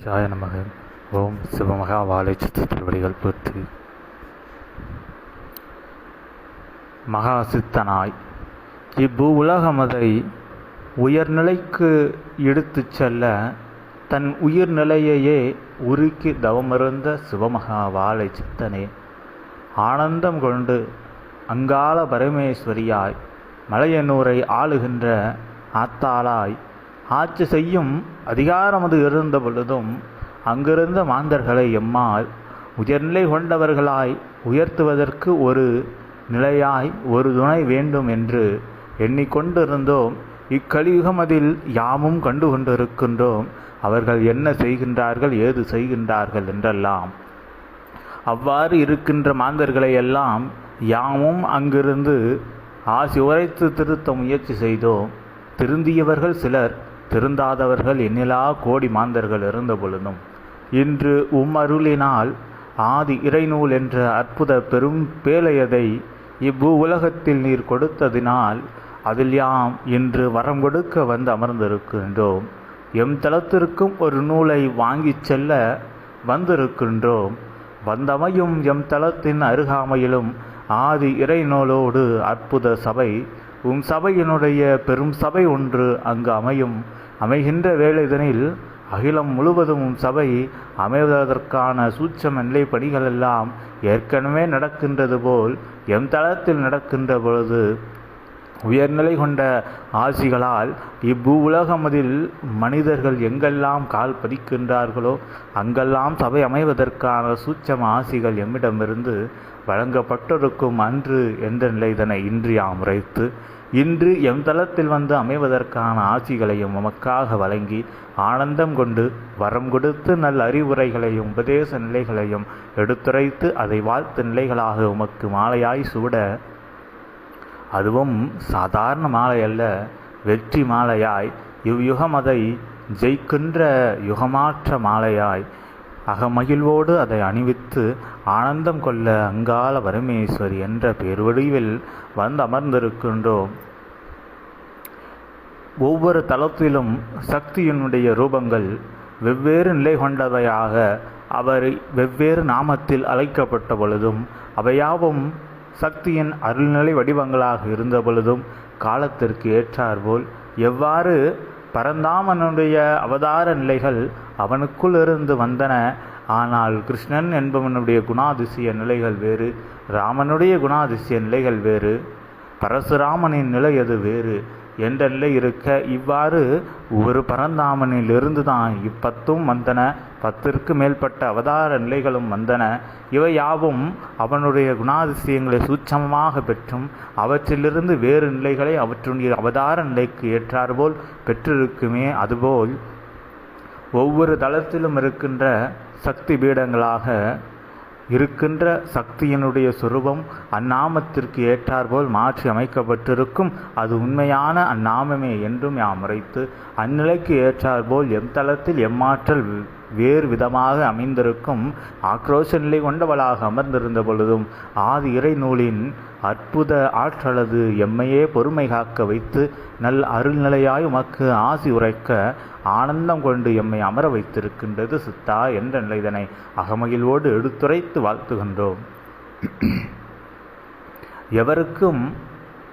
சாய நமக ஓம் சிவமகா வாழை சித்திரவடிகள் போற்றி. மகா சித்தனாய் இப்பூ உலகமதை உயர்நிலைக்கு எடுத்து செல்ல தன் உயிர்நிலையையே உருக்கி தவமிருந்த சிவமகா வாழை சித்தனே ஆனந்தம் கொண்டு அங்காள பரமேஸ்வரியாய் மலையனூரை ஆளுகின்ற ஆத்தாளாய் ஆட்சி செய்யும் அதிகாரமது இருந்த பொழுதும் அங்கிருந்த மாந்தர்களை எம்மால் உயர்நிலை கொண்டவர்களாய் உயர்த்துவதற்கு ஒரு நிலையாய் ஒரு துணை வேண்டும் என்று எண்ணிக்கொண்டிருந்தோம். இக்கலியுகம் அதில் யாமும் கண்டு கொண்டிருக்கின்றோம் அவர்கள் என்ன செய்கின்றார்கள் ஏது செய்கின்றார்கள் என்றெல்லாம். அவ்வாறு இருக்கின்ற மாந்தர்களை எல்லாம் யாமும் அங்கிருந்து ஆசி உரைத்து திருத்த முயற்சி செய்தோம். திருந்தியவர்கள் சிலர் திருந்தாதவர்கள் எண்ணிலா கோடி மாந்தர்கள் இருந்த பொழுதும் இன்று உம்மருளினால் ஆதி இறைநூல் என்ற அற்புத பெரும் பேழையதை இவ்வு உலகத்தில் நீர் கொடுத்ததினால் அதில் யாம் இன்று வரம் கொடுக்க வந்து அமர்ந்திருக்கின்றோம். எம் தளத்திற்கும் ஒரு நூலை வாங்கிச் செல்ல வந்திருக்கின்றோம். வந்தமையும் எம் தளத்தின் அருகாமையிலும் ஆதி இறைநூலோடு அற்புத சபை உம் சபையினுடைய பெரும் சபை ஒன்று அங்கு அமையும். அமைகின்ற வேளைதனில் அகிலம் முழுவதும் உம் சபை அமைவதற்கான சூட்சம நிலை பணிகளெல்லாம் ஏற்கனவே நடக்கின்றது போல் எம் தளத்தில் நடக்கின்ற பொழுது உயர்நிலை கொண்ட ஆசிகளால் இப்பூ உலகமதில் மனிதர்கள் எங்கெல்லாம் கால் பதிக்கின்றார்களோ அங்கெல்லாம் சபை அமைவதற்கான சூட்சம ஆசிகள் எம்மிடமிருந்து வழங்கப்பட்டிருக்கும் அன்று என்ற நிலைதனை இன்று யாம் உரைத்து இன்று எம் தளத்தில் வந்து அமைவதற்கான ஆசிகளையும் உமக்காக வழங்கி ஆனந்தம் கொண்டு வரம் கொடுத்து நல் அறிவுரைகளையும் உபதேச நிலைகளையும் எடுத்துரைத்து அதை வாழ்த்து நிலைகளாக உமக்கு மாலையாய் சூட அதுவும் சாதாரண மாலை அல்ல வெற்றி மாலையாய் இவ்யுகம் அதை ஜெயிக்கின்ற யுகமாற்ற மாலையாய் அகமகிழ்வோடு அதை அணிவித்து ஆனந்தம் கொள்ள அங்காள வரமேஸ்வரி என்ற பெருவடிவில் வந்து அமர்ந்திருக்கின்றோம் ஒவ்வொரு தளத்திலும் சக்தியினுடைய ரூபங்கள் வெவ்வேறு நிலை கொண்டவையாக அவர் வெவ்வேறு நாமத்தில் அழைக்கப்பட்ட பொழுதும் அவையாவும் சக்தியின் அருள்நிலை வடிவங்களாக இருந்த பொழுதும் காலத்திற்கு ஏற்றாற்போல் எவ்வாறு பரந்தாமனுடைய அவதார நிலைகள் அவனுக்குள் இருந்து வந்தன. ஆனால் கிருஷ்ணன் என்பவனுடைய குணாதிசய நிலைகள் வேறு ராமனுடைய குணாதிசய நிலைகள் வேறு பரசுராமனின் நிலை அது வேறு என்ற நிலை இருக்க. இவ்வாறு ஒரு பரந்தாமனிலிருந்து தான் இப்பத்தும் வந்தன. பத்திற்கு மேற்பட்ட அவதார நிலைகளும் வந்தன. இவை யாவும் அவனுடைய குணாதிசயங்களை சூட்சமமாக பெற்றும் அவற்றிலிருந்து வேறு நிலைகளை அவற்றுடைய அவதார நிலைக்கு ஏற்றாற்போல் பெற்றிருக்குமே. அதுபோல் ஒவ்வொரு தளத்திலும் இருக்கின்ற சக்தி பீடங்களாக இருக்கின்ற சக்தியினுடைய சுரூபம் அந்நாமத்திற்கு ஏற்றாற்போல் மாற்றி அமைக்கப்பட்டிருக்கும். அது உண்மையான அந்நாமமே என்றும் யாம் உரைத்து அந்நிலைக்கு ஏற்றாற்போல் எம் தளத்தில் எம்மாற்றல் வேறு விதமாக அமைந்திருக்கும். ஆக்ரோஷ நிலை கொண்டவளாக அமர்ந்திருந்த பொழுதும் ஆதி இறை நூலின் அற்புத ஆற்றலது எம்மையே பொறுமை காக்க வைத்து நல் அருள்நிலையாய் உமக்கு ஆசி உரைக்க ஆனந்தம் கொண்டு எம்மை அமர வைத்திருக்கின்றது சித்தா என்ற நிலைதனை அகமகிழ்வோடு எடுத்துரைத்து வாழ்த்துகின்றோம். எவருக்கும்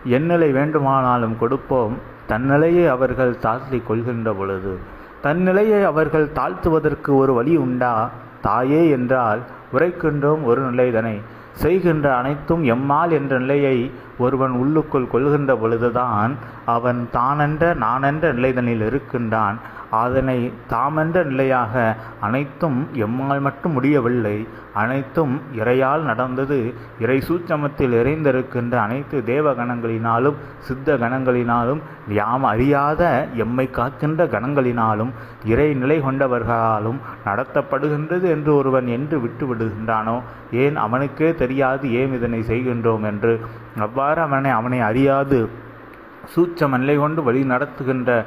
எந்நிலை வேண்டுமானாலும் கொடுப்போம். தன்னிலையை அவர்கள் தாழ்த்தி கொள்கின்ற பொழுது தன்னிலையை அவர்கள் தாழ்த்துவதற்கு ஒரு வழி உண்டா? தாயே என்றால் உரைக்கின்றோம் ஒரு நிலைதனை. செய்கின்ற அனைத்தும் எம்மால் என்ற நிலையை ஒருவன் உள்ளுக்குள் கொள்கின்ற பொழுதுதான் அவன் தானென்ற நானென்ற நிலைதனில் இருக்கின்றான். அதனை தாமென்ற நிலையாக அனைத்தும் எம்மால் மட்டும் முடியவில்லை. அனைத்தும் இறையால் நடந்தது. இறை சூட்சமத்தில் இறைந்திருக்கின்ற அனைத்து தேவ கணங்களினாலும் சித்த கணங்களினாலும் யாம் அறியாத எம்மை காக்கின்ற கணங்களினாலும் இறை நிலை கொண்டவர்களாலும் நடத்தப்படுகின்றது என்று ஒருவன் என்று விட்டு விடுகின்றானோ ஏன் அவனுக்கே தெரியாது ஏன் இதனை செய்கின்றோம் என்று? அவ்வாறு அவனை அவனை அறியாது. சூட்சம நிலை கொண்டு வழி நடத்துகின்ற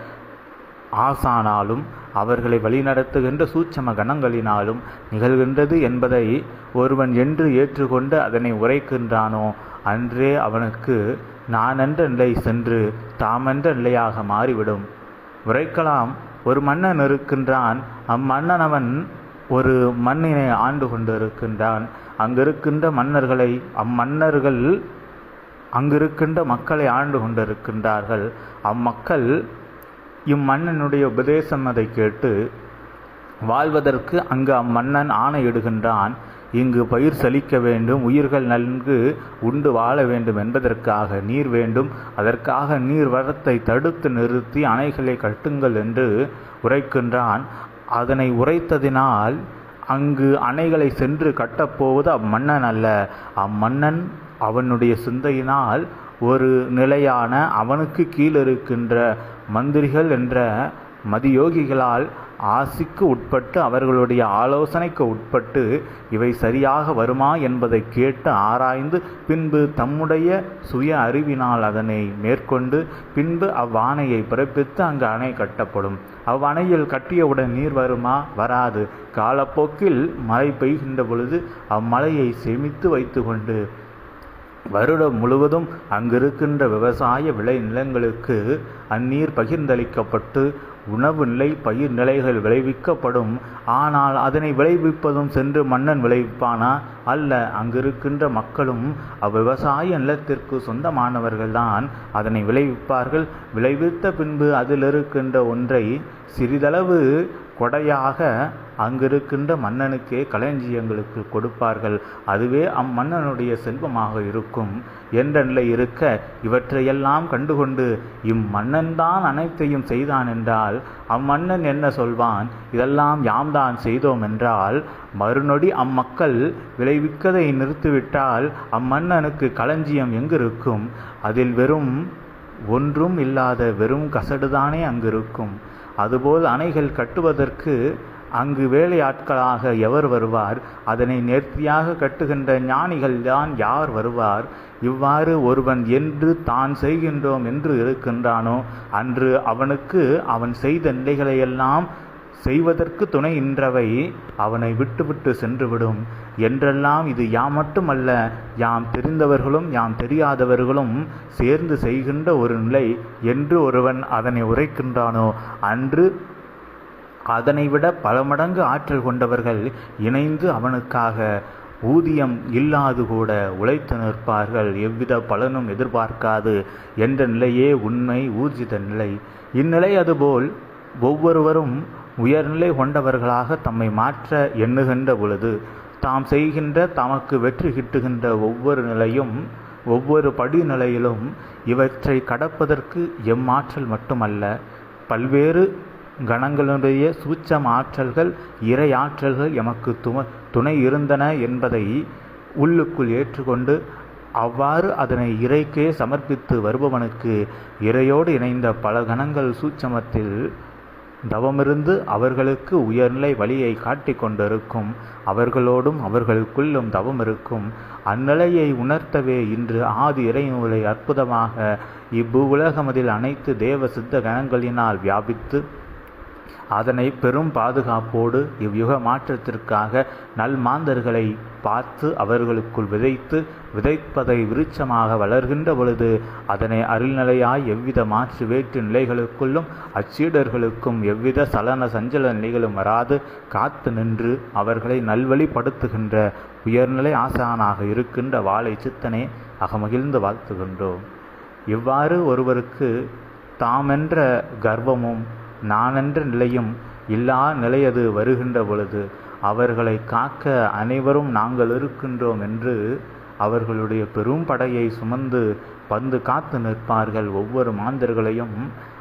ஆசானாலும் அவர்களை வழிநடத்துகின்ற சூட்சம கணங்களினாலும் நிகழ்கின்றது என்பதை ஒருவன் என்று ஏற்றுக்கொண்டு அதனை உரைக்கின்றானோ? அன்றே அவனுக்கு நானென்ற நிலை சென்று தாமென்ற நிலையாக மாறிவிடும். உரைக்கலாம் ஒரு மன்னன் இருக்கின்றான். அம்மன்னன் அவன் ஒரு மண்ணினை ஆண்டு கொண்டு இருக்கின்றான் அங்கிருக்கின்ற மன்னர்களை அம்மன்னர்கள் அங்கிருக்கின்ற மக்களை ஆண்டு கொண்டிருக்கின்றார்கள். அம்மக்கள் இம்மன்னனுடைய உபதேசம் அதை கேட்டு வாழ்வதற்கு அங்கு அம்மன்னன் ஆணையிடுகின்றான். இங்கு பயிர் செழிக்க வேண்டும் உயிர்கள் நன்கு உண்டு வாழ வேண்டும் என்பதற்காக நீர் வேண்டும். அதற்காக நீர் வரத்தை தடுத்து நிறுத்தி அணைகளை கட்டுங்கள் என்று உரைக்கின்றான். அதனை உரைத்ததினால் அங்கு அணைகளை சென்று கட்டப்போவது அம்மன்னன் அல்ல. அம்மன்னன் அவனுடைய சிந்தையினால் ஒரு நிலையான அவனுக்கு கீழிருக்கின்ற மந்திரிகள் என்ற மதியோகிகளால் ஆசிக்கு உட்பட்டு அவர்களுடைய ஆலோசனைக்கு உட்பட்டு இவை சரியாக வருமா என்பதை கேட்டு ஆராய்ந்து பின்பு தம்முடைய சுய அறிவினால் அதனை மேற்கொண்டு பின்பு அவ்வாணையை பிறப்பித்து அங்கு அணை கட்டப்படும். அவ்வணையில் கட்டியவுடன் நீர் வருமா? வராது. காலப்போக்கில் மழை பெய்கின்ற பொழுது அம்மழையை சேமித்து வைத்துக்கொண்டு வருடம் முழுவதும் அங்கிருக்கின்ற விவசாய விளை நிலங்களுக்கு அந்நீர் பகிர்ந்தளிக்கப்பட்டு உணவு நிலை பயிர் நிலைகள் விளைவிக்கப்படும். ஆனால் அதனை விளைவிப்பதும் சென்று மன்னன் விளைவிப்பானா? அல்ல அங்கிருக்கின்ற மக்களும் அவ்விவசாய நிலத்திற்கு சொந்தமானவர்கள்தான். அதனை விளைவிப்பார்கள். விளைவித்த பின்பு அதில் இருக்கின்ற ஒன்றை சிறிதளவு கொடையாக அங்கிருக்கின்ற மன்னனுக்கே களஞ்சியங்களுக்கு கொடுப்பார்கள். அதுவே அம்மன்னனுடைய செல்வமாக இருக்கும். என்ற நிலை இருக்க இவற்றையெல்லாம் கண்டுகொண்டு இம்மன்னன்தான் அனைத்தையும் செய்தான் என்றால் அம்மன்னன் என்ன சொல்வான்? இதெல்லாம் யாம் தான் செய்தோம் என்றால் மறுநொடி அம்மக்கள் விளைவிக்கதை நிறுத்திவிட்டால் அம்மன்னனுக்கு களஞ்சியம் எங்கிருக்கும்? அதில் வெறும் ஒன்றும் இல்லாத வெறும் கசடுதானே அங்கிருக்கும். அதுபோல் அணைகள் கட்டுவதற்கு அங்கு வேலையாட்களாக எவர் வருவார்? அதனை நேர்த்தியாக கட்டுகின்ற ஞானிகள் தான் யார் வருவார்? இவ்வாறு ஒருவன் என்று தான் செய்கின்றோம் என்று இருக்கின்றானோ? அன்று அவனுக்கு அவன் செய்த நிலைகளையெல்லாம் செய்வதற்கு துணை இன்றவை அவனை விட்டுவிட்டு சென்றுவிடும். என்றெல்லாம் இது யாம் மட்டுமல்ல யாம் தெரிந்தவர்களும் யாம் தெரியாதவர்களும் சேர்ந்து செய்கின்ற ஒரு நிலை என்று ஒருவன் அதனை உரைக்கின்றானோ? அன்று அதனை விட பல மடங்கு ஆற்றல் கொண்டவர்கள் இணைந்து அவனுக்காக ஊதியம் இல்லாது கூட உழைத்து நிற்பார்கள். எவ்வித பலனும் எதிர்பார்க்காது என்ற நிலையே உண்மை ஊர்ஜித நிலை. இந்நிலை அதுபோல் ஒவ்வொருவரும் உயர்நிலை கொண்டவர்களாக தம்மை மாற்ற எண்ணுகின்ற பொழுது தாம் செய்கின்ற தமக்கு வெற்றி கிட்டுகின்ற ஒவ்வொரு நிலையும் ஒவ்வொரு படிநிலையிலும் இவற்றை கடப்பதற்கு எம்மாற்றல் மட்டுமல்ல பல்வேறு கணங்களுடைய சூச்சம் ஆற்றல்கள் இறை ஆற்றல்கள் எமக்கு தும துணை இருந்தன என்பதை உள்ளுக்குள் ஏற்றுக்கொண்டு அவ்வாறு அதனை இறைக்கே சமர்ப்பித்து வருபவனுக்கு இறையோடு இணைந்த பல கணங்கள் சூட்சமத்தில் தவமிருந்து அவர்களுக்கு உயர்நிலை வழியை காட்டிக் கொண்டிருக்கும். அவர்களோடும் அவர்களுக்குள்ளும் தவம் இருக்கும் அந்நிலையை உணர்த்தவே இன்று ஆதி இறைநூலை அற்புதமாக இவ்வு உலகமதில் அனைத்து தேவ சித்த கணங்களினால் வியாபித்து அதனை பெரும் பாதுகாப்போடு இவ்யுக மாற்றத்திற்காக நல்மாந்தர்களை பார்த்து அவர்களுக்குள் விதைத்து விதைப்பதை விருட்சமாக வளர்கின்ற பொழுது அதனை அருள்நிலையாய் எவ்வித மாற்று வேற்று நிலைகளுக்குள்ளும் அச்சீடர்களுக்கும் எவ்வித சலன சஞ்சல நிலைகளும் வராது காத்து நின்று அவர்களை நல்வழிப்படுத்துகின்ற உயர்நிலை ஆசானாக இருக்கின்ற வாழை சித்தனை அகமகிழ்ந்து வாழ்த்துகின்றோம். இவ்வாறு ஒருவருக்கு தாமென்ற கர்வமும் நானென்ற நிலையும் இல்லா நிலையது வருகின்ற பொழுது அவர்களை காக்க அனைவரும் நாங்கள் இருக்கின்றோம் என்று அவர்களுடைய பெரும் படையை சுமந்து பந்து காத்து நிற்பார்கள். ஒவ்வொரு மாந்தர்களையும்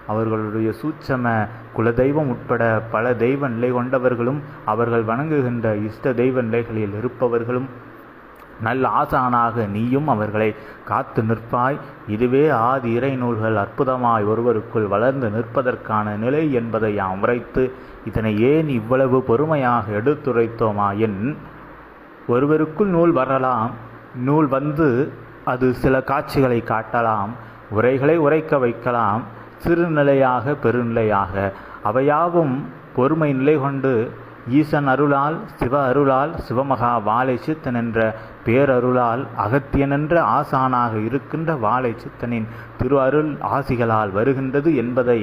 அவர்களுடைய சூட்சம குலதெய்வம் உட்பட பல தெய்வ நிலை கொண்டவர்களும் அவர்கள் வணங்குகின்ற இஷ்ட தெய்வ நிலைகளில் இருப்பவர்களும் நல்ல ஆசானாக நீயும் அவர்களை காத்து நிற்பாய். இதுவே ஆதி இறை நூல்கள் அற்புதமாய் ஒருவருக்குள் வளர்ந்து நிற்பதற்கான நிலை என்பதை யாம் உரைத்து இதனை ஏன் இவ்வளவு பொறுமையாக எடுத்துரைத்தோமாயின் ஒருவருக்குள் நூல் வரலாம். நூல் வந்து அது சில காட்சிகளை காட்டலாம். உரைகளை உரைக்க வைக்கலாம். சிறுநிலையாக பெருநிலையாக. அவையாவும் பொறுமை நிலை கொண்டு ஈசன் அருளால் சிவ அருளால் சிவமகா வாழை சித்தன் என்ற பேரருளால் அகத்தியனென்ற ஆசானாக இருக்கின்ற வாழை சித்தனின் திரு அருள் ஆசிகளால் வருகின்றது என்பதை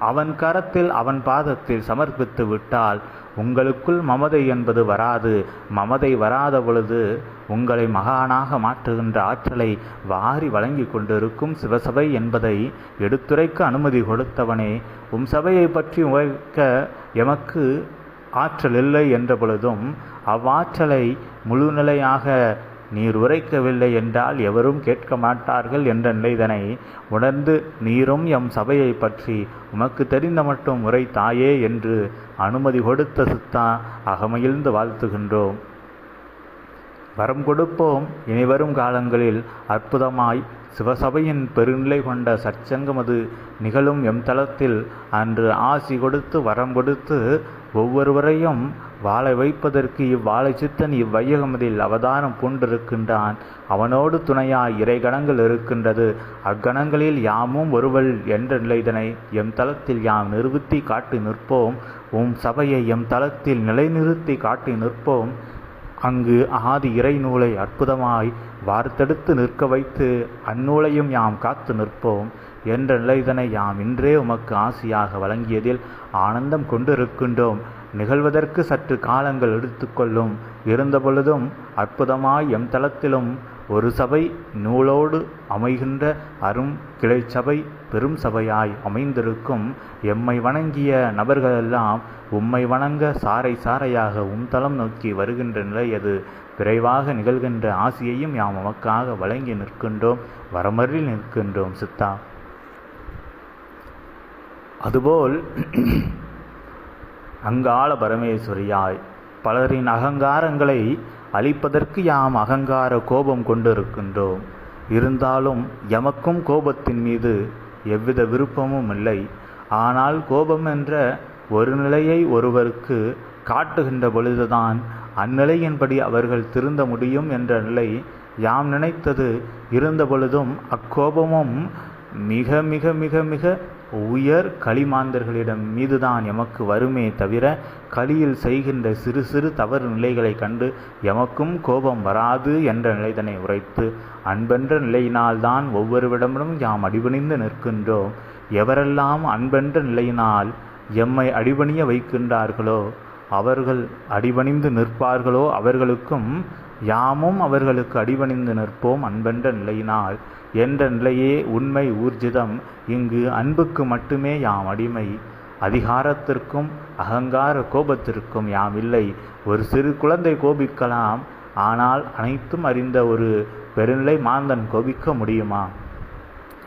அவன் கரத்தில் அவன் பாதத்தில் சமர்ப்பித்து விட்டால் உங்களுக்குள் மமதை என்பது வராது. மமதை வராத பொழுது உங்களை மகானாக மாற்றுகின்ற ஆற்றலை வாரி வழங்கி கொண்டிருக்கும் சிவசபை என்பதை எடுத்துரைக்க அனுமதி கொடுத்தவனே உம் சபையை பற்றி உழைக்க எமக்கு ஆற்றல் இல்லை என்ற பொழுதும் அவ்வாற்றலை முழுநிலையாக நீர் உரைக்கவில்லை என்றால் எவரும் கேட்க மாட்டார்கள் என்ற நிலைதனை உணர்ந்து நீரும் எம் சபையை பற்றி உமக்கு தெரிந்த மட்டும் உரை தாயே என்று அனுமதி கொடுத்த சித்தா அகமகிழ்ந்து வாழ்த்துகின்றோம். வரம் கொடுப்போம். இனிவரும் காலங்களில் அற்புதமாய் சிவசபையின் பெருநிலை கொண்ட சற்சங்கமது நிகழும் எம் தளத்தில் அன்று ஆசி கொடுத்து வரம் கொடுத்து ஒவ்வொருவரையும் வாழை வைப்பதற்கு இவ்வாழை சித்தன் இவ்வையகமதில் அவதானம் பூண்டிருக்கின்றான். அவனோடு துணையாய் இறை கணங்கள் இருக்கின்றது. அக்கணங்களில் யாமும் ஒருவள் என்ற நிலைதனை எம் தளத்தில் யாம் நிறுத்தி காட்டி நிற்போம். உம் சபையை எம் தளத்தில் நிலைநிறுத்தி காட்டி நிற்போம். அங்கு ஆதி இறை நூலை அற்புதமாய் வார்த்தெடுத்து நிற்க வைத்து அந்நூலையும் யாம் காத்து நிற்போம். என்ற நிலைதனை யாம் இன்றே உமக்கு ஆசியாக வழங்கியதில் ஆனந்தம் கொண்டிருக்கின்றோம். நிகழ்வதற்கு சற்று காலங்கள் எடுத்துக்கொள்ளும். இருந்தபொழுதும் அற்புதமாய் எம் தளத்திலும் ஒரு சபை நூலோடு அமைகின்ற அரும் கிளை சபை பெரும் சபையாய் அமைந்திருக்கும். எம்மை வணங்கிய நபர்களெல்லாம் உம்மை வணங்க சாரை சாரையாக உம் தளம் நோக்கி வருகின்ற நிலை அது. விரைவாக நிகழ்கின்ற ஆசியையும் யாம் உமக்காக வழங்கி நிற்கின்றோம். வரமறில் நிற்கின்றோம் சித்தா. அதுபோல் அங்காள பரமேஸ்வரியாய் பலரின் அகங்காரங்களை அழிப்பதற்கு யாம் அகங்கார கோபம் கொண்டிருக்கின்றோம். இருந்தாலும் எமக்கும் கோபத்தின் மீது எவ்வித விருப்பமும் இல்லை. ஆனால் கோபம் என்ற ஒரு நிலையை ஒருவருக்கு காட்டுகின்ற பொழுதுதான் அந்நிலையின்படி அவர்கள் திருந்த முடியும் என்ற நிலை யாம் நினைத்தது. இருந்த பொழுதும் அக்கோபமும் மிக மிக மிக மிக உயர் களிமாந்தர்களிடம் மீதுதான் எமக்கு வருமே தவிர களியில் செய்கின்ற சிறு சிறு தவறு நிலைகளை கண்டு எமக்கும் கோபம் வராது என்ற நிலைதனை உரைத்து அன்பென்ற நிலையினால்தான் ஒவ்வொருவிடமும் யாம் அடிபணிந்து நிற்கின்றோம். எவரெல்லாம் அன்பென்ற நிலையினால் எம்மை அடிபணிய வைக்கின்றார்களோ அவர்கள் அடிபணிந்து நிற்பார்களோ அவர்களுக்கும் யாமும் அவர்களுக்கு அடிபணிந்து நிற்போம் அன்பென்ற நிலையினால். என்ற நிலையே உண்மை ஊர்ஜிதம். இங்கு அன்புக்கு மட்டுமே யாம் அடிமை. அதிகாரத்திற்கும் அகங்கார கோபத்திற்கும் யாம் இல்லை. ஒரு சிறு குழந்தை கோபிக்கலாம். ஆனால் அனைத்தும் அறிந்த ஒரு பெருநிலை மாந்தன் கோபிக்க முடியுமா?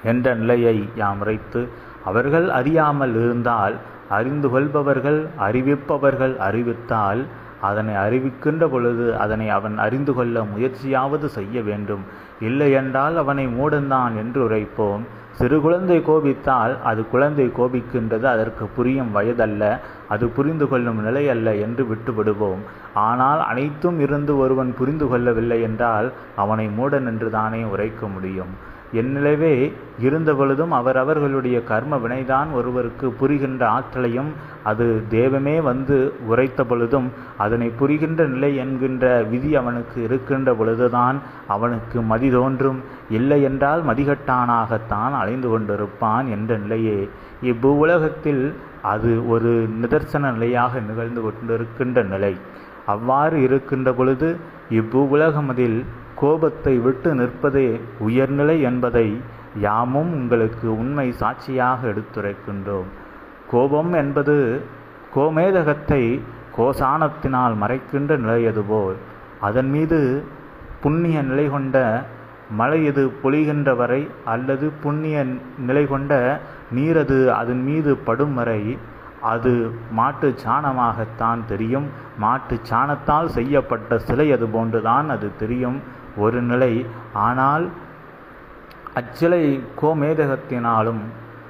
என்ற நிலையை யாம் உரைத்து அவர்கள் அறியாமல் இருந்தால் அறிந்து கொள்பவர்கள் அறிவிப்பவர்கள் அறிவித்தால் அதனை அறிவிக்கின்ற பொழுது அதனை அவன் அறிந்து கொள்ள முயற்சியாவது செய்ய வேண்டும். இல்லையென்றால் அவனை மூடந்தான் என்று உரைப்போம். சிறு குழந்தை கோபித்தால் அது குழந்தை கோபிக்கின்றது அதற்கு புரியும் வயதல்ல அது புரிந்து கொள்ளும் நிலை அல்ல என்று விட்டுவிடுவோம். ஆனால் அனைத்தும் இருந்து ஒருவன் புரிந்து கொள்ளவில்லை என்றால் அவனை மூடன் என்று தானே உரைக்க முடியும். என்னிலவே இருந்த பொழுதும் அவரவர்களுடைய கர்ம வினைதான் ஒருவருக்கு புரிகின்ற ஆற்றலையும் அது தேவமே வந்து உரைத்த பொழுதும் அதனை புரிகின்ற நிலை என்கின்ற விதி அவனுக்கு இருக்கின்ற பொழுதுதான் அவனுக்கு மதி தோன்றும். இல்லை என்றால் மதிகட்டானாகத்தான் அலைந்து கொண்டிருப்பான் என்ற நிலையே. இப்பூ உலகத்தில் அது ஒரு நிதர்சன நிலையாக நிகழ்ந்து கொண்டிருக்கின்ற நிலை. அவ்வாறு இருக்கின்ற பொழுது இப்பூ உலகம் அதில் கோபத்தை விட்டு நிற்பதே உயர்நிலை என்பதை யாமும் உங்களுக்கு உண்மை சாட்சியாக எடுத்துரைக்கின்றோம். கோபம் என்பது கோமேதகத்தை கோசானத்தினால் மறைக்கின்ற நிலையது போல். அதன் மீது புண்ணிய நிலை கொண்ட மழை இது பொழிகின்ற வரை அல்லது புண்ணிய நிலை கொண்ட நீரது அதன் மீது படும் வரை அது மாட்டு சாணமாகத்தான் தெரியும். மாட்டு சாணத்தால் செய்யப்பட்ட சிலை அது போன்றுதான் அது தெரியும். ஒரு நிலை. ஆனால் அச்சிலை கோமேதகத்தினாலும்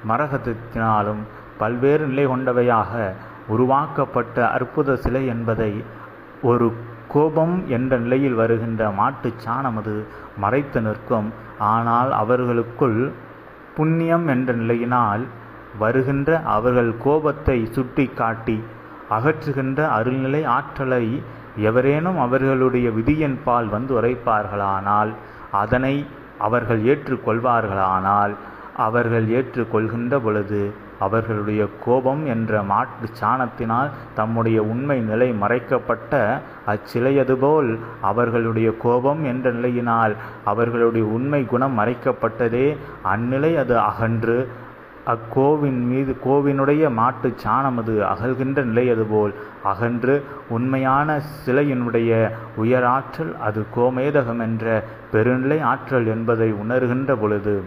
மரகதத்தினாலும் பல்வேறு நிலை கொண்டவையாக உருவாக்கப்பட்ட அற்புத சிலை என்பதை ஒரு கோபம் என்ற நிலையில் வருகின்ற மாட்டுச் சாணமது மறைத்து நிற்கும். ஆனால் அவர்களுக்குள் புண்ணியம் என்ற நிலையினால் வருகின்ற அவர்கள் கோபத்தை சுட்டி காட்டி அகற்றுகின்ற அருள்நிலை ஆற்றலை எவரேனும் அவர்களுடைய விதியின் பால் வந்து உரைப்பார்களானால் அதனை அவர்கள் ஏற்றுக்கொள்வார்களானால் அவர்கள் ஏற்றுக்கொள்கின்ற பொழுது அவர்களுடைய கோபம் என்ற மாட்டு சாணத்தினால் தம்முடைய உண்மை நிலை மறைக்கப்பட்ட அச்சிலையதுபோல் அவர்களுடைய கோபம் என்ற நிலையினால் அவர்களுடைய உண்மை குணம் மறைக்கப்பட்டதே அந்நிலை அது அகன்று அக்கோவின் மீது கோவினுடைய மாட்டு சாணமது அகல்கின்ற நிலை அதுபோல். அகன்று உண்மையான சிலையினுடைய உயராற்றல் அது கோமேதகம் என்ற பெருநிலை ஆற்றல் என்பதை உணர்கின்ற பொழுது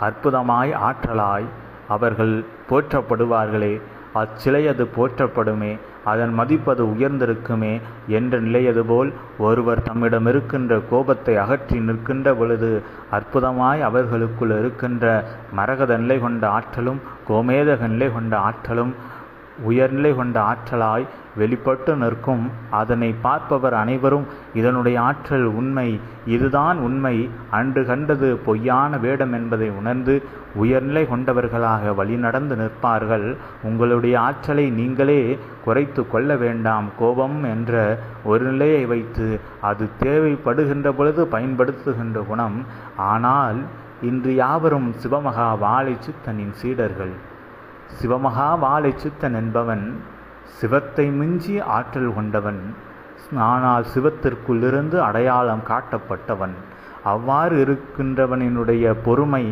அற்புதமாய் ஆற்றலாய் அவர்கள் போற்றப்படுவார்களே. அச்சிலையது போற்றப்படுமே. அதன் மதிப்பது உயர்ந்திருக்குமே என்ற நிலையது போல் ஒருவர் தம்மிடம் இருக்கின்ற கோபத்தை அகற்றி நிற்கின்ற பொழுது அற்புதமாய் அவர்களுக்குள் இருக்கின்ற மரகத நிலை கொண்ட ஆற்றலும் கோமேதக நிலை கொண்ட ஆற்றலும் உயர்நிலை கொண்ட ஆற்றலாய் வெளிப்பட்டு நிற்கும். அதனை பார்ப்பவர் அனைவரும் இதனுடைய ஆற்றல் உண்மை இதுதான் உண்மை. அன்று கண்டது பொய்யான வேடம் என்பதை உணர்ந்து உயர்நிலை கொண்டவர்களாக வழிநடந்து நிற்பார்கள். உங்களுடைய ஆற்றலை நீங்களே குறைத்து கொள்ள வேண்டாம். கோபம் என்ற ஒரு நிலையை வைத்து அது தேவைப்படுகின்ற பொழுது பயன்படுத்துகின்ற குணம். ஆனால் இன்று யாவரும் சிவமகா வாழை சித்தனின் சீடர்கள். சிவமகா வாழை சித்தன் என்பவன் சிவத்தை மிஞ்சி ஆற்றல் கொண்டவன் ஆனால் சிவத்திற்குள்ளிருந்து அடையாளம் காட்டப்பட்டவன். அவ்வாறு இருக்கின்றவனினுடைய பொறுமை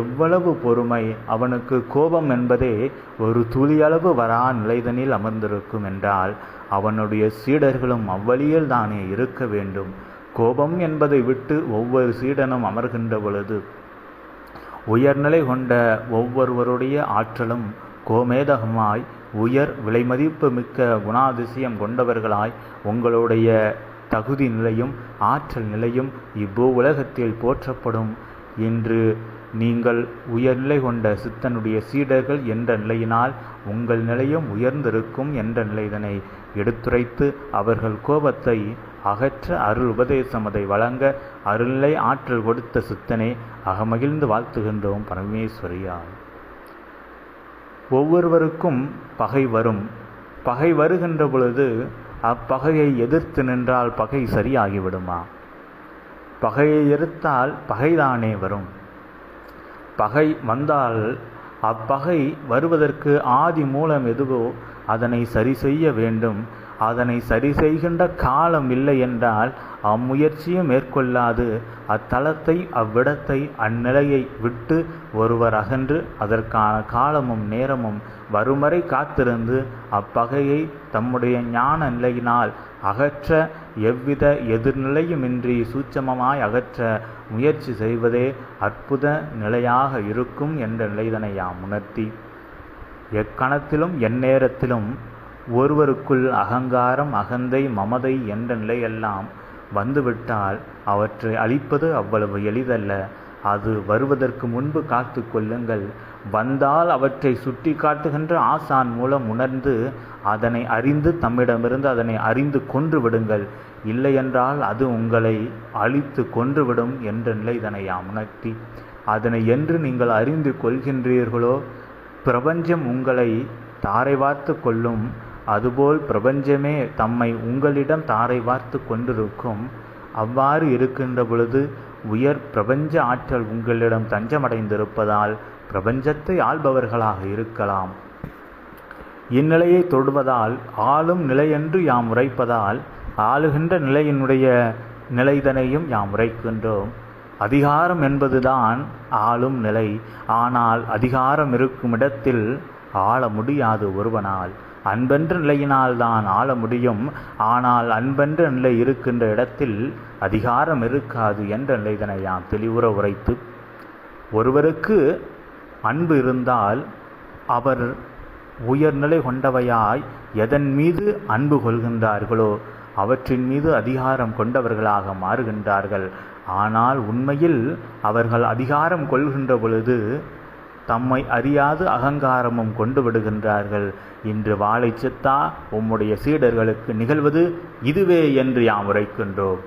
எவ்வளவு பொறுமை அவனுக்கு கோபம் என்பதே ஒரு துளியளவு வரா நிலைதனில் அமர்ந்திருக்கும் என்றால் அவனுடைய சீடர்களும் அவ்வழியில் தானே இருக்க வேண்டும். கோபம் என்பதை விட்டு ஒவ்வொரு சீடனும் அமர்கின்ற பொழுது உயர்நிலை கொண்ட ஒவ்வொருவருடைய ஆற்றலும் கோமேதகமாய் உயர் விலைமதிப்பு மிக்க குணாதிசயம் கொண்டவர்களாய் உங்களுடைய தகுதி நிலையும் ஆற்றல் நிலையும் இவ்வூ உலகத்தில் போற்றப்படும். என்று நீங்கள் உயர்நிலை கொண்ட சித்தனுடைய சீடர்கள் என்ற நிலையினால் உங்கள் நிலையும் உயர்ந்திருக்கும் என்ற நிலைதனை எடுத்துரைத்து அவர்கள் கோபத்தை அகற்ற அருள் உபதேசம் அதை வழங்க அருள்நிலை ஆற்றல் கொடுத்த சித்தனை அகமகிழ்ந்து வாழ்த்துகின்றோம் பரமேஸ்வரியால் ஒவ்வொருவருக்கும் பகை வரும். பகை வருகின்ற பொழுது அப்பகையை எதிர்த்து நின்றால் பகை சரியாகிவிடுமா? பகையை எதிர்த்தால் பகைதானே வரும். பகை வந்தால் அப்பகை வருவதற்கு ஆதி மூலம் எதுவோ அதனை சரி செய்ய வேண்டும். அதனை சரி செய்கின்ற காலம் இல்லை என்றால் அம்முயற்சியும் மேற்கொள்ளாது. அத்தலத்தை அவ்விடத்தை அந்நிலையை விட்டு ஒருவர் அகன்று அதற்கான காலமும் நேரமும் வருமறை காத்திருந்து அப்பகையை தம்முடைய ஞான நிலையினால் அகற்ற எவ்வித எதிர்நிலையுமின்றி சூட்சமமாய் அகற்ற முயற்சி செய்வதே அற்புத நிலையாக இருக்கும் என்ற நிலைதனை யாம் உணர்த்தி. எக்கணத்திலும் எந்நேரத்திலும் ஒருவருக்குள் அகங்காரம் அகந்தை மமதை என்ற நிலையெல்லாம் வந்துவிட்டால் அவற்றை அழிப்பது அவ்வளவு எளிதல்ல. அது வருவதற்கு முன்பு காத்து கொள்ளுங்கள். வந்தால் அவற்றை சுட்டி காட்டுகின்ற ஆசான் மூலம் உணர்ந்து அதனை அறிந்து தம்மிடமிருந்து அதனை அறிந்து கொன்று விடுங்கள். இல்லையென்றால் அது உங்களை அழித்து கொன்றுவிடும் என்ற நிலைதனை யாம் உணர்த்தி அதனை என்று நீங்கள் அறிந்து கொள்கின்றீர்களோ? பிரபஞ்சம் உங்களை தாரை வார்த்து கொள்ளும் அதுபோல் பிரபஞ்சமே தம்மை உங்களிடம் தாரை வார்த்து கொண்டிருக்கும். அவ்வாறு இருக்கின்ற பொழுது உயர் பிரபஞ்ச ஆற்றல் உங்களிடம் தஞ்சமடைந்திருப்பதால் பிரபஞ்சத்தை ஆள்பவர்களாக இருக்கலாம். இந்நிலையை தொடுவதால் ஆளும் நிலையென்று யாம் உரைப்பதால் ஆளுகின்ற நிலையினுடைய நிலைதனையும் யாம் உரைக்கின்றோம். அதிகாரம் என்பதுதான் ஆளும் நிலை. ஆனால் அதிகாரம் இருக்கும் இடத்தில் ஆள முடியாது ஒருவனால். அன்பென்ற நிலையினால் தான் ஆள முடியும். ஆனால் அன்பென்ற நிலை இருக்கின்ற இடத்தில் அதிகாரம் இருக்காது என்ற நிலை இதனை யாம் தெளிவுற உரைத்து ஒருவருக்கு அன்பு இருந்தால் அவர் உயர்நிலை கொண்டவையாய் எதன் மீது அன்பு கொள்கின்றார்களோ அவற்றின் மீது அதிகாரம் கொண்டவர்களாக மாறுகின்றார்கள். ஆனால் உண்மையில் அவர்கள் அதிகாரம் கொள்கின்ற பொழுது தம்மை அறியாது அகங்காரமும் கொண்டு விடுகின்றார்கள். இன்று வாழை சித்தா உம்முடைய சீடர்களுக்கு நிகழ்வது இதுவே என்று யாம் உரைக்கின்றோம்.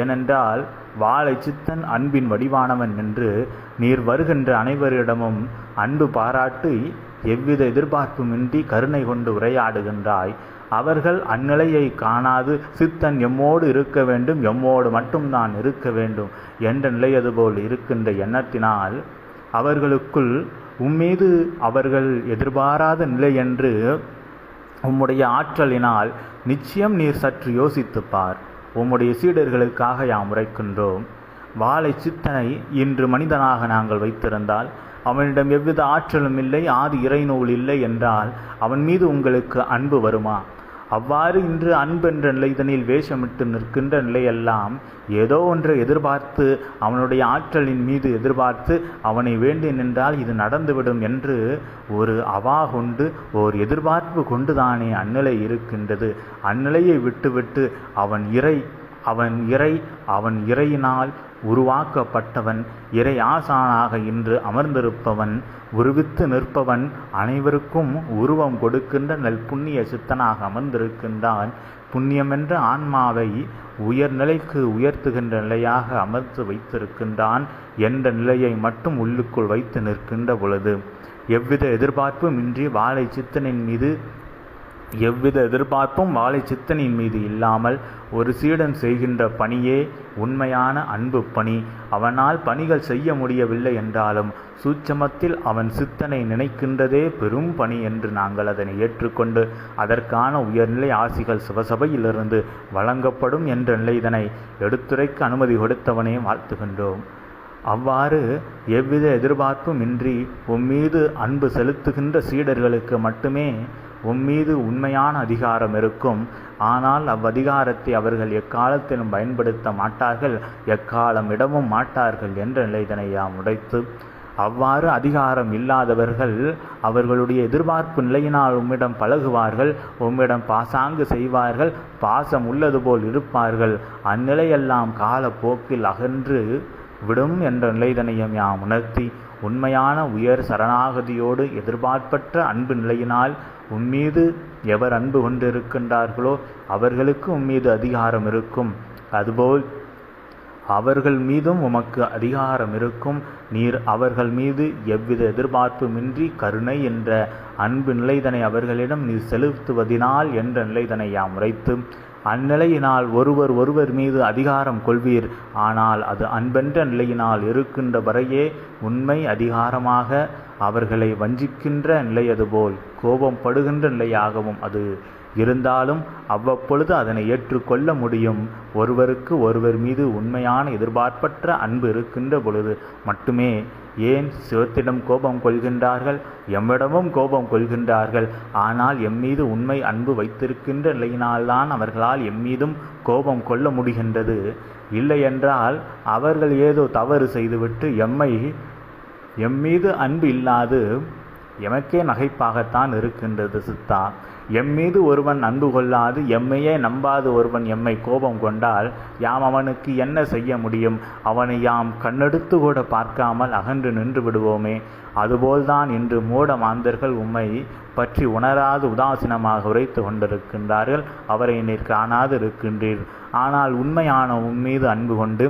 ஏனென்றால் வாழை சித்தன் அன்பின் வடிவானவன் என்று நீர் வருகின்ற அனைவரிடமும் அன்பு பாராட்டி எவ்வித எதிர்பார்ப்புமின்றி கருணை கொண்டு உரையாடுகின்றாய். அவர்கள் அந்நிலையை காணாது சித்தன் எம்மோடு இருக்க வேண்டும் எம்மோடு மட்டும்தான் இருக்க வேண்டும் என்ற நிலையது போல் இருக்கின்ற எண்ணத்தினால் அவர்களுக்குள் உம்மீது அவர்கள் எதிர்பாராத நிலை என்று உம்முடைய ஆற்றலினால் நிச்சயம் நீர் சற்று யோசித்துப்பார். உம்முடைய சீடர்களுக்காக யாம் உரைக்கின்றோம். வாழை சித்தனை இன்று மனிதனாக நாங்கள் வைத்திருந்தால் அவனிடம் எவ்வித ஆற்றலும் இல்லை ஆதி இறைநூல் இல்லை என்றால் அவன் மீது உங்களுக்கு அன்பு வருமா? அவ்வாறு இன்று அன்பென்ற நிலைதனில் வேஷமிட்டு நிற்கின்ற நிலையெல்லாம் ஏதோ ஒன்றை எதிர்பார்த்து அவனுடைய ஆற்றலின் மீது எதிர்பார்த்து அவனை வேண்டி நின்றால் இது நடந்துவிடும் என்று ஒரு அவா கொண்டு ஓர் எதிர்பார்ப்பு கொண்டுதானே அந்நிலை இருக்கின்றது. அந்நிலையை விட்டுவிட்டு அவன் இறை அவன் இறை அவன் இறையினால் உருவாக்கப்பட்டவன். இறை ஆசானாக இன்று அமர்ந்திருப்பவன் உருவித்து நிற்பவன் அனைவருக்கும் உருவம் கொடுக்கின்ற நல் புண்ணிய சித்தனாக அமர்ந்திருக்கின்றான். புண்ணியமென்ற ஆன்மாவை உயர்நிலைக்கு உயர்த்துகின்ற நிலையாக அமர்த்து வைத்திருக்கின்றான். என்ற நிலையை மட்டும் உள்ளுக்குள் வைத்து நிற்கின்ற பொழுது எவ்வித எதிர்பார்ப்பும் இன்றி வாழை சித்தனின் மீது எவ்வித எதிர்பார்ப்பும் வாழை சித்தனின் மீது இல்லாமல் ஒரு சீடன் செய்கின்ற பணியே உண்மையான அன்பு பணி. அவனால் பணிகள் செய்ய முடியவில்லை என்றாலும் சூட்சமத்தில் அவன் சித்தனை நினைக்கின்றதே பெரும் பணி என்று நாங்கள் அதனை ஏற்றுக்கொண்டு அதற்கான உயர்நிலை ஆசிகள் சிவசபையிலிருந்து வழங்கப்படும் என்ற நிலைதனை எடுத்துரைக்க அனுமதி கொடுத்தவனே வாழ்த்துகின்றோம். அவ்வாறு எவ்வித எதிர்பார்ப்பும் இன்றி உம்மீது அன்பு செலுத்துகின்ற சீடர்களுக்கு மட்டுமே உம்மீது உண்மையான அதிகாரம் இருக்கும். ஆனால் அவ்வதிகாரத்தை அவர்கள் எக்காலத்திலும் பயன்படுத்த மாட்டார்கள். எக்காலம் இடமும் மாட்டார்கள் என்ற நிலைதனை யாம் உடைத்து அவ்வாறு அதிகாரம் இல்லாதவர்கள் அவர்களுடைய எதிர்பார்ப்பு நிலையினால் உம்மிடம் பழகுவார்கள் உம்மிடம் பாசாங்கு செய்வார்கள் பாசம் உள்ளது போல் இருப்பார்கள். அந்நிலையெல்லாம் காலப்போக்கில் அகன்று விடும் என்ற நிலைதனையும் யாம் உணர்த்தி உண்மையான உயர் சரணாகதியோடு எதிர்பார்ப்பற்ற அன்பு நிலையினால் உம்மீது எவர் அன்பு கொண்டிருக்கின்றார்களோ அவர்களுக்கு உம்மீது அதிகாரம் இருக்கும். அதுபோல் அவர்கள் மீதும் உமக்கு அதிகாரம் இருக்கும். நீர் அவர்கள் மீது எவ்வித எதிர்பார்ப்புமின்றி கருணை என்ற அன்பு நிலைதனை அவர்களிடம் நீர் செலுத்துவதினால் என்ற நிலைதனை யாம் உரைத்து அந்நிலையினால் ஒருவர் ஒருவர் மீது அதிகாரம் கொள்வீர். ஆனால் அது அன்பென்ற நிலையினால் இருக்கின்ற வரையே உண்மை அதிகாரமாக அவர்களை வஞ்சிக்கின்ற நிலை அதுபோல் கோபம் படுகின்ற நிலையாகவும் அது இருந்தாலும் அவ்வப்பொழுது அதனை ஏற்றுக்கொள்ள முடியும். ஒருவருக்கு ஒருவர் மீது உண்மையான எதிர்பார்ப்பற்ற அன்பு இருக்கின்ற பொழுது மட்டுமே ஏன் சிவத்திடம் கோபம் கொள்கின்றார்கள்? எம்மிடமும் கோபம் கொள்கின்றார்கள். ஆனால் எம்மீது உண்மை அன்பு வைத்திருக்கின்ற நிலையினால்தான் அவர்களால் எம்மீதும் கோபம் கொள்ள முடிகின்றது. இல்லையென்றால் அவர்கள் ஏதோ தவறு செய்துவிட்டு எம்மை எம்மீது அன்பு இல்லாது எமக்கே நகைப்பாகத்தான் இருக்கின்றது சித்தா. எம்மீது ஒருவன் அன்பு கொள்ளாது எம்மையே நம்பாது ஒருவன் எம்மை கோபம் கொண்டால் யாம் அவனுக்கு என்ன செய்ய முடியும்? அவனை யாம் கண்ணெடுத்து கூட பார்க்காமல் அகன்று நின்று விடுவோமே. அதுபோல்தான் இன்று மூட மாந்தர்கள் உம்மை பற்றி உணராது உதாசீனமாக உரைத்து கொண்டிருக்கின்றார்கள். அவரை நீர் காணாது இருக்கின்றீர் ஆனால் உண்மையான உம்மீது அன்பு கொண்டு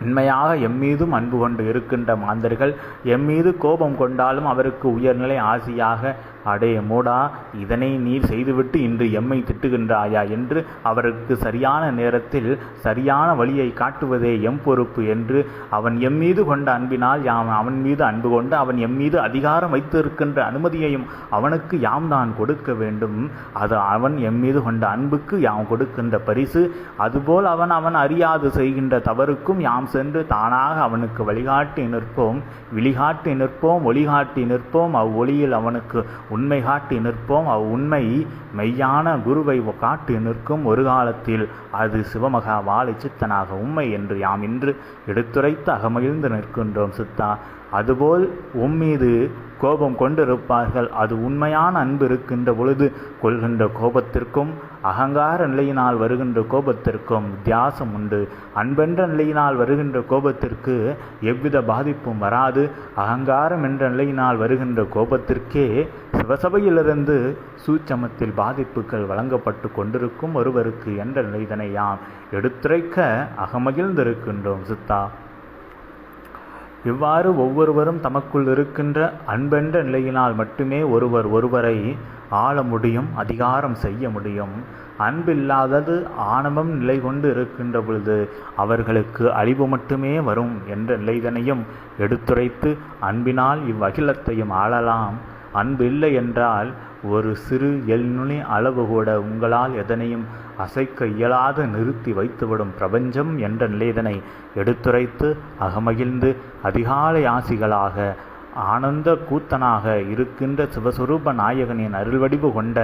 உண்மையாக எம்மீதும் அன்பு கொண்டு இருக்கின்ற மாந்தர்கள் எம்மீது கோபம் கொண்டாலும் அவருக்கு உயர்நிலை ஆசியாக அடே மூடா இதனை நீர் செய்துவிட்டு இன்று எம்மை திட்டுகின்றாயா என்று அவருக்கு சரியான நேரத்தில் சரியான வழியை காட்டுவதே எம் பொறுப்பு என்று அவன் எம் மீது கொண்ட அன்பினால் யாம் அவன் மீது அன்பு கொண்டு அவன் எம் மீது அதிகாரம் வைத்திருக்கின்ற அனுமதியையும் அவனுக்கு யாம் தான் கொடுக்க வேண்டும். அது அவன் எம் மீது கொண்ட அன்புக்கு யாம் கொடுக்கின்ற பரிசு. அதுபோல் அவன் அவன் அறியாது செய்கின்ற தவறுக்கும் யாம் சென்று தானாக அவனுக்கு வழிகாட்டி நிற்போம். விழிகாட்டி நிற்போம் ஒளிகாட்டி நிற்போம். அவ்வொளியில் அவனுக்கு உண்மை காட்டி நிற்போம். அவ் உண்மை மெய்யான குருவை காட்டி நிற்கும் ஒரு காலத்தில். அது சிவமகா வாழை சித்தனாக உண்மை என்று யாம் இன்று எடுத்துரைத்து அகமகிழ்ந்து நிற்கின்றோம் சித்தா. அதுபோல் உம்மீது கோபம் கொண்டிருப்பார்கள். அது உண்மையான அன்பு இருக்கின்ற பொழுது கொள்கின்ற கோபத்திற்கும் அகங்கார நிலையினால் வருகின்ற கோபத்திற்கும் வித்தியாசம் உண்டு. அன்பென்ற நிலையினால் வருகின்ற கோபத்திற்கு எவ்வித பாதிப்பும் வராது. அகங்காரம் என்ற நிலையினால் வருகின்ற கோபத்திற்கே சிவசபையிலிருந்து சூட்சமத்தில் பாதிப்புகள் வழங்கப்பட்டு கொண்டிருக்கும் ஒருவருக்கு என்ற நிலைதனை யாம் எடுத்துரைக்க அகமகிழ்ந்திருக்கின்றோம் சித்தா. இவ்வாறு ஒவ்வொருவரும் தமக்குள் இருக்கின்ற அன்பென்ற நிலையினால் மட்டுமே ஒருவர் ஒருவரை ஆள முடியும் அதிகாரம் செய்ய முடியும். அன்பில்லாதது ஆணவம் நிலை கொண்டு இருக்கின்ற பொழுது அவர்களுக்கு அழிவு மட்டுமே வரும் என்ற நிலைதனையும் எடுத்துரைத்து அன்பினால் இவ்வகிலத்தையும் ஆளலாம். அன்பு இல்லை என்றால் ஒரு சிறு எல்நுனி அளவு கூட உங்களால் எதனையும் அசைக்க இயலாது நிறுத்தி வைத்துவிடும் பிரபஞ்சம் என்ற நிலைதனை எடுத்துரைத்து அகமகிழ்ந்து அதிகாலை ஆசிகளாக ஆனந்த கூத்தனாக இருக்கின்ற சிவஸ்வரூப நாயகனின் அருள்வடிவு கொண்ட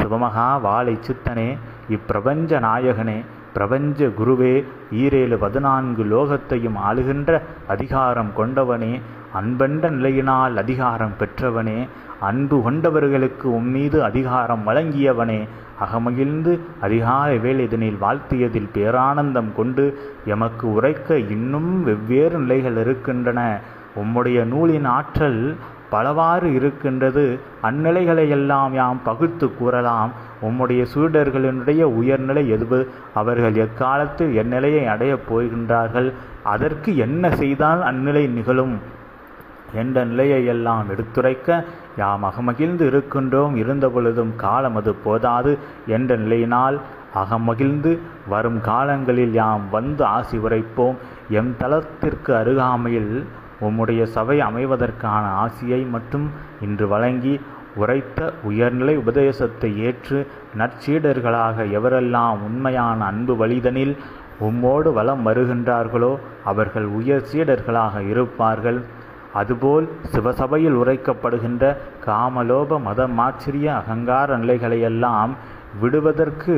சிவமகா வாழை சித்தனே இப்பிரபஞ்ச நாயகனே பிரபஞ்ச குருவே ஈரேழு பதினான்கு லோகத்தையும் ஆளுகின்ற அதிகாரம் கொண்டவனே அன்பென்ற நிலையினால் அதிகாரம் பெற்றவனே அன்பு கொண்டவர்களுக்கு உம்மீது அதிகாரம் வழங்கியவனே அகமகிழ்ந்து அதிகார வேலைதனில் வாழ்த்தியதில் பேரானந்தம் கொண்டு எமக்கு உரைக்க இன்னும் வெவ்வேறு நிலைகள் இருக்கின்றன. உம்முடைய நூலின் ஆற்றல் பலவாறு இருக்கின்றது. அந்நிலைகளை எல்லாம் யாம் பகுத்து கூறலாம். உம்முடைய சூழர்களினுடைய உயர்நிலை எதுவு? அவர்கள் எக்காலத்தில் எந்நிலையை அடையப் போகின்றார்கள்? அதற்கு என்ன செய்தால் அந்நிலை நிகழும்? என்ற நிலையை எல்லாம் எடுத்துரைக்க யாம் அகமகிழ்ந்து இருக்கின்றோம். இருந்த பொழுதும் காலம் அது போதாது என்ற நிலையினால் அகமகிழ்ந்து வரும் காலங்களில் யாம் வந்து ஆசி உரைப்போம். எம் தளத்திற்கு அருகாமையில் உம்முடைய சபை அமைவதற்கான ஆசியை மட்டும் இன்று வழங்கி உரைத்த உயர்நிலை உபதேசத்தை ஏற்று நற்சீடர்களாக எவரெல்லாம் உண்மையான அன்பு வழிதனில் உம்மோடு வலம் வருகின்றார்களோ அவர்கள் உயர் சீடர்களாக இருப்பார்கள். அதுபோல் சிவசபையில் உரைக்கப்படுகின்ற காமலோப மதமாச்சரிய அகங்கார நிலைகளையெல்லாம் விடுவதற்கு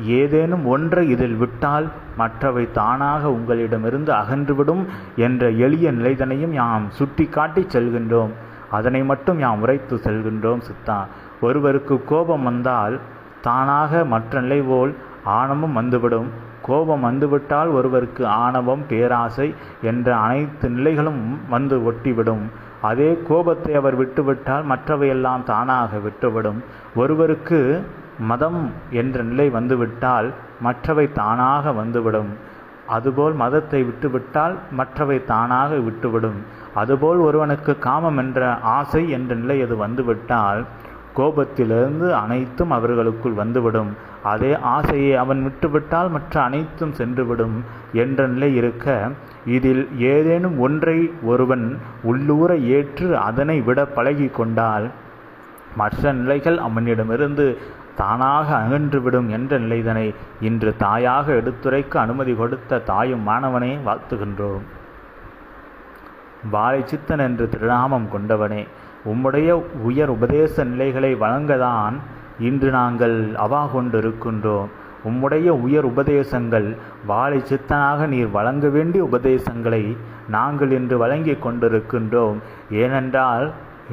ஏதேனும் ஒன்றை இதில் விட்டால் மற்றவை தானாக உங்களிடமிருந்து அகன்றுவிடும் என்ற எளிய நிலைதனையும் யாம் சுட்டி காட்டி செல்கின்றோம். அதனை மட்டும் யாம் உரைத்து செல்கின்றோம் சித்தா. ஒருவருக்கு கோபம் வந்தால் தானாக மற்ற நிலை போல் ஆணவம் வந்துவிடும். கோபம் வந்துவிட்டால் ஒருவருக்கு ஆணவம் பேராசை என்ற அனைத்து நிலைகளும் வந்து ஒட்டிவிடும். அதே கோபத்தை அவர் விட்டுவிட்டால் மற்றவையெல்லாம் தானாக விட்டுவிடும். ஒருவருக்கு மதம் என்ற நிலை வந்துவிட்டால் மற்றவை தானாக வந்துவிடும். அதுபோல் மதத்தை விட்டுவிட்டால் மற்றவை தானாக விட்டுவிடும். அதுபோல் ஒருவனுக்கு காமம் என்ற ஆசை என்ற நிலை அது வந்துவிட்டால் கோபத்திலிருந்து அனைத்தும் அவர்களுக்குள் வந்துவிடும். அதே ஆசையை அவன் விட்டுவிட்டால் மற்ற அனைத்தும் சென்றுவிடும் என்ற நிலை இருக்க இதில் ஏதேனும் ஒன்றை ஒருவன் உள்ளூர ஏற்று அதனை விட பழகி கொண்டால் மற்ற நிலைகள் அவனிடமிருந்து தானாக அகன்றுவிடும் என்ற நிலைதனை இன்று தாயாக எடுத்துரைக்க அனுமதி கொடுத்த தாயும் மாணவனே வாழ்த்துகின்றோம். வாழை சித்தன் என்று திருநாமம் கொண்டவனே உம்முடைய உயர் உபதேச நிலைகளை வழங்கதான் இன்று நாங்கள் அவா கொண்டிருக்கின்றோம். உம்முடைய உயர் உபதேசங்கள் வாழை சித்தனாக நீர் வழங்க வேண்டிய உபதேசங்களை நாங்கள் இன்று வழங்கி கொண்டிருக்கின்றோம். ஏனென்றால்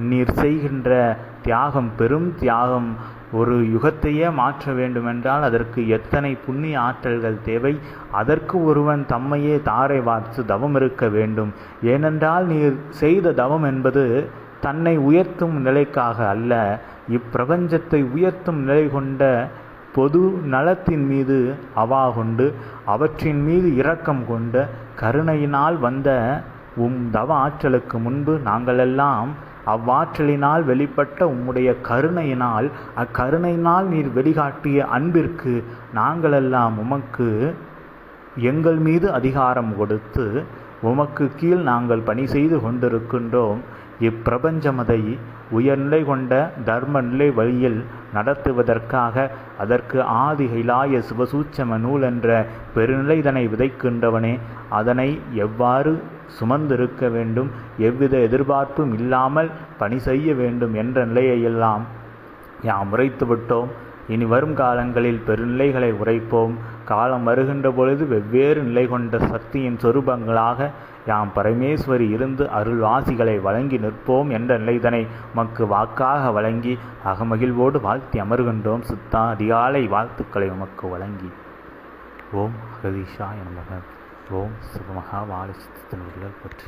நீர் செய்கின்ற தியாகம் பெரும் தியாகம். ஒரு யுகத்தையே மாற்ற வேண்டுமென்றால் அதற்கு எத்தனை புண்ணிய ஆற்றல்கள் தேவை? அதற்கு ஒருவன் தம்மையே தாரை வார்த்து தவம் இருக்க வேண்டும். ஏனென்றால் நீர் செய்த தவம் என்பது தன்னை உயர்த்தும் நிலைக்காக அல்ல. இப்பிரபஞ்சத்தை உயர்த்தும் நிலை கொண்ட பொது நலத்தின் மீது அவா கொண்டு அவற்றின் மீது இரக்கம் கொண்ட கருணையினால் வந்த உம் தவ ஆற்றலுக்கு முன்பு நாங்களெல்லாம் அவ்வாற்றலினால் வெளிப்பட்ட உம்முடைய கருணையினால் அக்கருணையினால் நீர் வெளிகாட்டிய அன்பிற்கு நாங்களெல்லாம் உமக்கு எங்கள் மீது அதிகாரம் கொடுத்து உமக்கு கீழ் நாங்கள் பணி செய்து கொண்டிருக்கின்றோம். இப்பிரபஞ்சமதை உயர்நிலை கொண்ட தர்ம நிலை வழியில் நடத்துவதற்காக அதற்கு ஆதி கைலாய சிவசூச்சம நூல் என்ற பெருநிலைதனை விதைக்கின்றவனே. அதனை எவ்வாறு சுமந்திருக்க வேண்டும்? எவ்வித எதிர்பார்ப்பும் இல்லாமல் பணி செய்ய வேண்டும் என்ற நிலையையெல்லாம் யாம் உரைத்துவிட்டோம் இனி வரும் காலங்களில் பெருநிலைகளை உரைப்போம். காலம் வருகின்ற பொழுது வெவ்வேறு நிலை கொண்ட சக்தியின் சொரூபங்களாக யாம் பரமேஸ்வரி இருந்து அருள் ஆசிகளை வழங்கி நிற்போம் என்ற நிலைதனை மக்கு வாக்காக வழங்கி அகமகிழ்வோடு வாழ்த்தி அமர்கின்றோம். சித்தா அதிகாலை வாழ்த்துக்களை உமக்கு வழங்கி. ஓம் ஹரிஷா என்பவர் ஓம் சிவமகா வாழ சித்தத்தின் பற்றி.